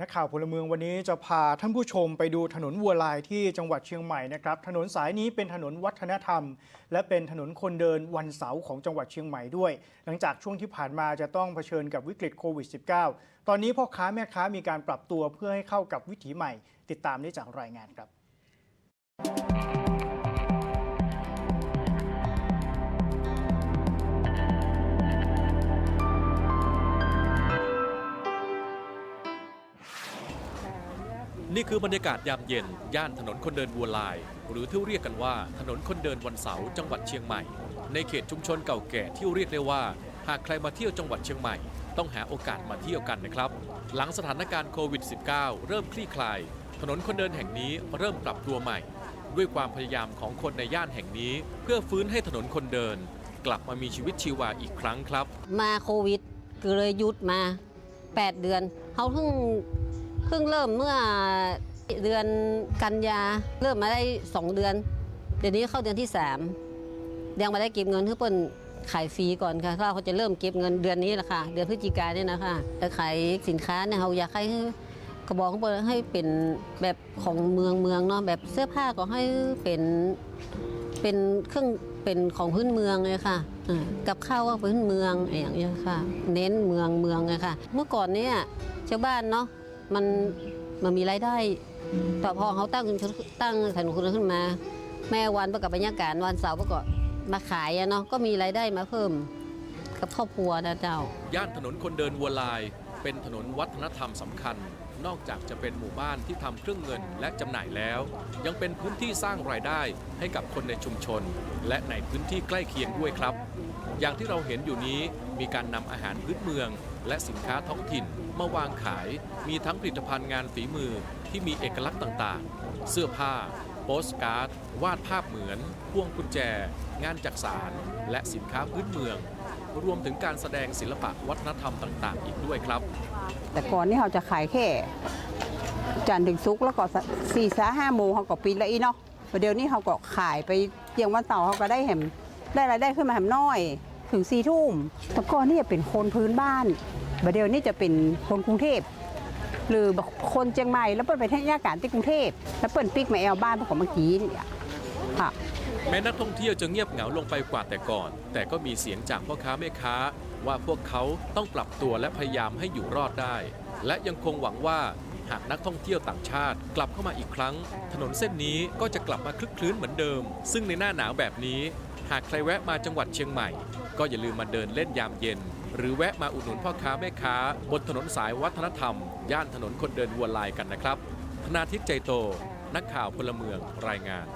นักข่าวพลเมืองวันนี้จะพาท่านผู้ชมไปดูถนนวัวลายที่จังหวัดเชียงใหม่นะครับ ถนนสายนี้เป็นถนนวัฒนธรรม และเป็นถนนคนเดินวันเสาร์ของจังหวัดเชียงใหม่ด้วย หลังจากช่วงที่ผ่านมาจะต้องเผชิญกับวิกฤตโควิด -19 ตอนนี้พ่อค้าแม่ค้ามีการปรับตัวเพื่อให้เข้ากับวิถีใหม่ ติดตามได้จากรายงานครับ นี่คือบรรยากาศยามเย็น ย่านถนนคนเดินบัวลาย หรือที่เรียกกันว่าถนนคนเดินวันเสาร์จังหวัดเชียงใหม่ ในเขตชุมชนเก่าแก่ที่เรียกได้ว่า หากใครมาเที่ยวจังหวัดเชียงใหม่ ต้องหาโอกาสมาเที่ยวกันนะครับ หลังสถานการณ์โควิด -19 เริ่มคลี่คลาย ถนนคนเดินแห่งนี้เริ่มปรับตัวใหม่ ด้วยความพยายามของคนในย่านแห่งนี้ เพื่อฟื้นให้ถนนคนเดิน กลับมามีชีวิตชีวาอีกครั้งครับ มาโควิดก็เลยหยุดมา 8 เดือนเขาเพิ่ง เพิ่งเริ่มเมื่อเดือนกันยาเริ่มมาได้ 2 เดือน เดี๋ยวนี้เข้าเดือนที่ 3 ยังม่ได้เก็บเงินเพื่อเปิ้นขายฟรีก่อนค่ะถ้าเขาจะเริ่มเก็บเงินเดือนนี้แหละค่ะ เดือนพฤศจิกายนนี่นะคะแต่ขายสินค้าเนี่ยเขาอยากให้กระบอกเขาเปิ้นให้เป็นแบบของเมืองเมืองเนาะแบบเสื้อผ้าก็ให้เป็นเป็นเครื่องเป็นของพื้นเมืองเลยค่ะ กับข้าวก็พื้นเมืองอย่างเงี้ยค่ะ เน้นเมืองเมืองเลยค่ะ เมื่อก่อนเนี่ยชาวบ้านเนาะ มันมันมีรายได้แต่พอเขาตั้งตั้งถนนคนขึ้นมา แม่วันประกับบรรยากาศวันเสาร์ประกอบมาขายอะเนาะก็มีรายได้มาเพิ่มกับครอบครัวนะเจ้า ย่านถนนคนเดินวัวลาย เป็นถนนวัฒนธรรมสำคัญ นอกจากจะเป็นหมู่บ้านที่ทำเครื่องเงินและจำหน่ายแล้ว ยังเป็นพื้นที่สร้างรายได้ให้กับคนในชุมชน และในพื้นที่ใกล้เคียงด้วยครับ อย่างที่เราเห็นอยู่นี้มีการนำอาหารพื้นเมือง และสินค้าท้องถิ่นมาวางขาย มีทั้งผลิตภัณฑ์งานฝีมือที่มีเอกลักษณ์ต่างๆ เสื้อผ้า โปสการ์ด วาดภาพเหมือน พวงกุญแจ งานจักสารและสินค้าพื้นเมือง รวมถึงการแสดงศิลปะวัฒนธรรมต่างๆ อีกด้วยครับ แต่ก่อนนี่เขาจะขายแค่จันทร์ถึงศุกร์แล้วก็สี่สาห้าโมงเขาก็ปิดแล้วอีเนาะประเดี๋ยวนี้เขาก็ขายไปเที่ยงวันเสาร์เขาก็ได้แหมได้รายได้ขึ้นมาแหมน้อย ถึงสี่ทุ่มแต่ก่อนนี่จะเป็นคนพื้นบ้านประเดี๋ยวนี้จะเป็นคนกรุงเทพหรือคนเชียงใหม่แล้วเปิดไปเทศยาการที่กรุงเทพแล้วเปิดปิกมาแอลบ้านพวกเมื่อกี้นี่ค่ะแม้นักท่องเที่ยวจะเงียบเหงาลงไปกว่าแต่ก่อน แต่ก็มีเสียงจากพ่อค้าแม่ค้า ว่าพวกเขาต้องปรับตัวและพยายามให้อยู่รอดได้ และยังคงหวังว่าหากนักท่องเที่ยวต่างชาติ กลับเข้ามาอีกครั้ง ถนนเส้นนี้ก็จะกลับมาคลึกคลื้นเหมือนเดิม ซึ่งในหน้าหนาวแบบนี้ หากใครแวะมาจังหวัดเชียงใหม่ ก็อย่าลืมมาเดินเล่นยามเย็น หรือแวะมาอุดหนุนพ่อค้าแม่ค้า บนถนนสายวัฒนธรรม ย่านถนนคนเดินวัวลายกันนะครับ ธนาทิตใจโต นักข่าวพลเมืองรายงาน